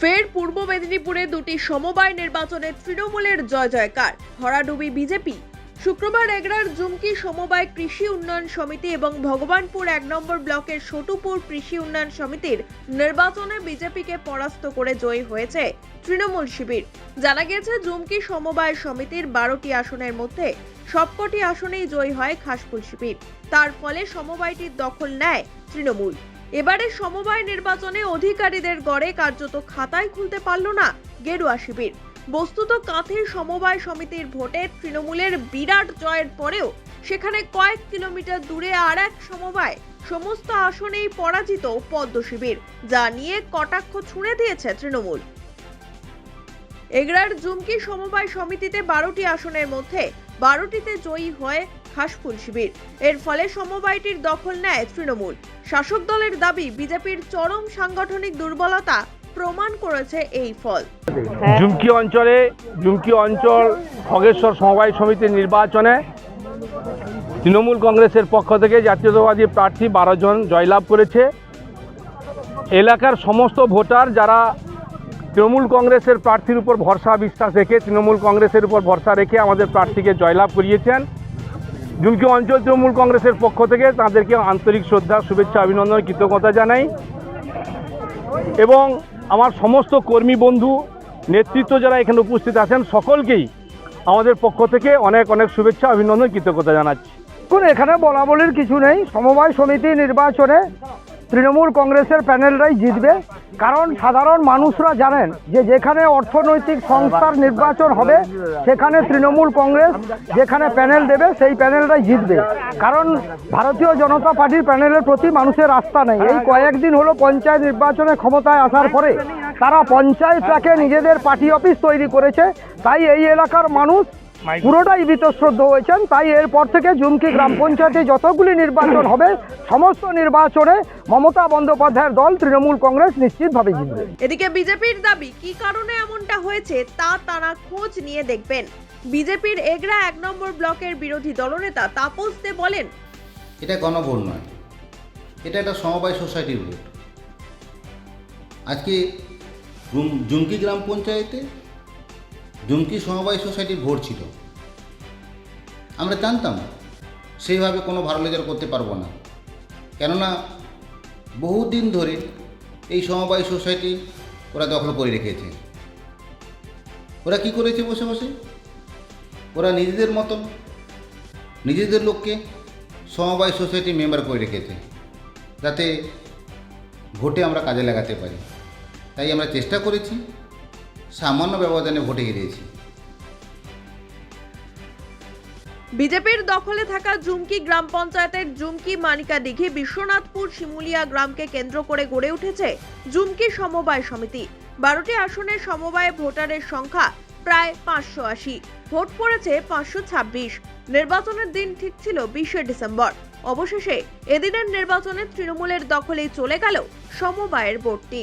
ফের পূর্ব মেদিনীপুরে দুটি সমবায় নির্বাচনে তৃণমূলের জয় জয়কার। ভরাডুবি বিজেপি, শুক্রবার এগরার জুমকি সমবায় কৃষি উন্নয়ন সমিতি এবং ভগবানপুর এক নম্বর ব্লকের সটুপুর কৃষি উন্নয়ন সমিতির নির্বাচনে বিজেপিকে পরাস্ত করে জয়ী হয়েছে তৃণমূল শিবির। জানা গেছে জুমকি সমবায় সমিতির বারোটি আসনের মধ্যে সবকটি আসনেই জয়ী হয় খাসফুল শিবির। তার ফলে সমবায়টির দখল নেয় তৃণমূল। এবারে সমবায় নির্বাচনে অধিকারীদের গড়ে কার্যত খাতায় খুলতে পারল না গেরুয়া শিবির। বস্তুত কাঁথের সমবায় সমিতির ভোটে তৃণমূলের বিরাট জয়ের পরেও সেখানে কয়েক কিলোমিটার দূরে আর এক সমবায়। সমস্ত আসনেই পরাজিত পদ্ম শিবির, যা নিয়ে কটাক্ষ ছুঁড়ে দিয়েছে তৃণমূল। এগরার জুমকি সমবায় সমিতিতে বারোটি আসনের মধ্যে বারোটিতে জয়ী হয় খাসফুল শিবির। এর ফলে সমবায়টির দখল নেয় তৃণমূল। শাসক দলের দাবি, বিজেপির চরম সাংগঠনিক দুর্বলতা প্রমাণ করেছে এই ফল। জুমকি অঞ্চলে জুমকি অঞ্চল, খগেশ্বর সমবায় সমিতির নির্বাচনে তৃণমূল কংগ্রেসের পক্ষ থেকে জাতীয়তাবাদী প্রার্থী বারো জন জয়লাভ করেছে। এলাকার সমস্ত ভোটার যারা তৃণমূল কংগ্রেসের প্রার্থীর উপর ভরসা বিশ্বাস রেখে তৃণমূল কংগ্রেসের উপর ভরসা রেখে আমাদের প্রার্থীকে জয়লাভ করিয়েছেন। জুমকি অঞ্চল তৃণমূল কংগ্রেসের পক্ষ থেকে তাদেরকে আন্তরিক শ্রদ্ধা, শুভেচ্ছা, অভিনন্দন, কৃতজ্ঞতা জানাই। এবং আমার সমস্ত কর্মী বন্ধু, নেতৃত্ব যারা এখানে উপস্থিত আছেন, সকলকেই আমাদের পক্ষ থেকে অনেক অনেক শুভেচ্ছা, অভিনন্দন, কৃতজ্ঞতা জানাচ্ছি। দেখুন, এখানে বলা বলির কিছু নেই। সমবায় সমিতি নির্বাচনে তৃণমূল কংগ্রেসের প্যানেলরাই জিতবে। কারণ সাধারণ মানুষরা জানেন যে যেখানে অর্থনৈতিক সংস্থার নির্বাচন হবে, সেখানে তৃণমূল কংগ্রেস যেখানে প্যানেল দেবে, সেই প্যানেলরাই জিতবে। কারণ ভারতীয় জনতা পার্টির প্যানেলের প্রতি মানুষের আস্থা নেই। এই কয়েকদিন হলো পঞ্চায়েত নির্বাচনে ক্ষমতায় আসার পরে তারা পঞ্চায়েতটাকে নিজেদের পার্টি অফিস তৈরি করেছে। তাই এই এলাকার মানুষ পুরোটাই বীতশ্রদ্ধ হয়েছেন তাই এরপর থেকে জুমকি গ্রাম পঞ্চায়েতে যতগুলি নির্বাচন হবে সমস্ত নির্বাচনে মমতা বন্দ্যোপাধ্যায়ের দল তৃণমূল কংগ্রেস নিশ্চিতভাবে জিতবে। এদিকে বিজেপির দাবি কি কারণে এমনটা হয়েছে তা তারা খোঁজ নিয়ে দেখবেন। বিজেপির এগরা এক নম্বর ব্লকের বিরোধী দলনেতা তাপস দে বলেন এটা গণভোট নয় এটা একটা সমবায় সোসাইটির ভোট। আজকে জুমকি গ্রাম পঞ্চায়েতে জুমকি সমবায় সোসাইটির ভোট ছিল। আমরা জানতাম, সেইভাবে কোনো ভালো রেজাল্ট করতে পারব না। কেননা, বহুদিন ধরে এই সমবায় সোসাইটি ওরা দখল করে রেখেছে। ওরা কি করেছে বসে বসে? ওরা নিজেদের মতন, নিজেদের লোককে সমবায় সোসাইটি মেম্বার করে রেখেছে, যাতে ভোটে আমরা কাজে লাগাতে পারি। তাই আমরা চেষ্টা করেছি সামান্য ব্যবধানে ভোটে হেরিয়েছি বিজেপির দখলে থাকা জুমকি গ্রাম পঞ্চায়েতের জুমকি মানিকা দিঘি বিশ্বনাথপুর শিমুলিয়া গ্রামকে কেন্দ্র করে গড়ে উঠেছে জুমকি সমবায় সমিতি। বারোটি আসনে সমবায় ভোটারের সংখ্যা প্রায় পাঁচশো আশি। ভোট পড়েছে পাঁচশো ছাব্বিশ। নির্বাচনের দিন ঠিক ছিল বিশে ডিসেম্বর। অবশেষে এদিনের নির্বাচনে তৃণমূলের দখলেই চলে গেল সমবায়ের ভোটটি।